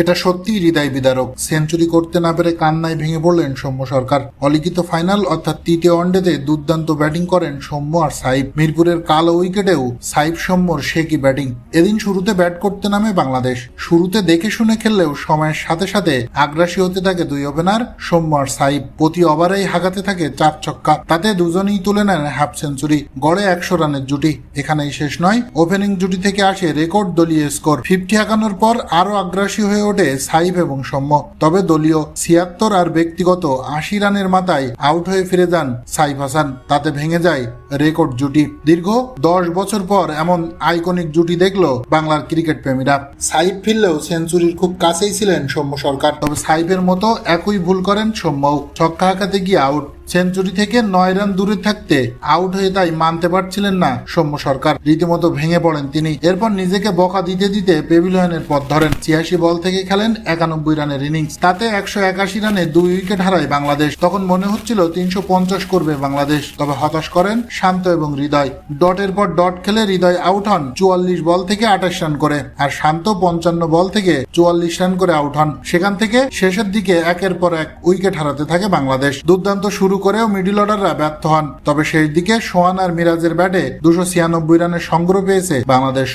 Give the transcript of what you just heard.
এটা সত্যি হৃদয় বিদারক। সেঞ্চুরি করতে না পেরে কান্নায় ভেঙে পড়লেন সৌম্য সরকার। অলিখিত ফাইনাল অর্থাৎ তৃতীয় ওয়ানডেতে দুর্দান্ত ব্যাটিং করেন সৌম্য আর সাইব মিরপুরের কালো উইকেটেও সাইব সৌম্যর সে কি ব্যাটিং। এদিন শুরুতে ব্যাট করতে নামে বাংলাদেশ। শুরুতে দেখে শুনে খেললেও সময়ের সাথে সাথে আগ্রাসী হতে থাকে দুই ওপেনার, সৌম্য আর সাইব প্রতি ওভারেই হাগাতে থাকে চার ছক্কা। তাতে দুজনেই তুলে নেন হাফ সেঞ্চুরি। গড়ে একশো রানের জুটি। এখানেই শেষ নয়। ওপেনিং জুটি থেকে আসে রেকর্ড দলীয় স্কোর। ফিফটি হাঁকানোর পর আরও আগ্রাসী হয়ে ওঠে সাইব এবং সৌম্য তবে দলীয় ছিয়াত্তর আর ব্যক্তিগত আশি রানের মাথায় আউট হয়ে ফিরে যান সাইফ হাসান। তাতে ভেঙে যায় রেকর্ড জুটি। দীর্ঘ দশ বছর পর এমন আইকনিক জুটি দেখল বাংলার ক্রিকেট প্রেমীরা। সাইফ ফিরলেও সেঞ্চুরির খুব কাছেই ছিলেন সৌম্য সরকার। তবে সাইফের মতো একই ভুল করেন সৌম্যও। ছক্কা হাঁকাতে গিয়ে আউট। সেঞ্চুরি থেকে নয় রান দূরে থাকতে আউট হয়ে তাই মানতে পারছিলেন না সৌম্য সরকার। রীতিমতো ভেঙে পড়েন তিনি। এরপর নিজেকে বকা দিতে দিতে পেভিলিয়নের পথ ধরেন। ছিয়াশি বল থেকে খেলেন একানব্বই রানের ইনিংস। তাতে একশো একাশি রানে দুই উইকেট হারায় বাংলাদেশ। তখন মনে হচ্ছিল তিনশো পঞ্চাশ করবে বাংলাদেশ। তবে হতাশ করেন শান্ত এবং হৃদয়। ডটের পর ডট খেলে হৃদয় আউট হন চুয়াল্লিশ বল থেকে আঠাশ রান করে। আর শান্ত পঞ্চান্ন বল থেকে চুয়াল্লিশ রান করে আউট হন। সেখান থেকে শেষের দিকে একের পর এক উইকেট হারাতে থাকে বাংলাদেশ। দুর্দান্ত শুরু করেও মিডল অর্ডাররা ব্যর্থ হন। তবে শেষ দিকে সোহান আর মিরাজের ব্যাটে দুশো ছিয়ানব্বই রানের সংগ্রহ পেয়েছে বাংলাদেশ।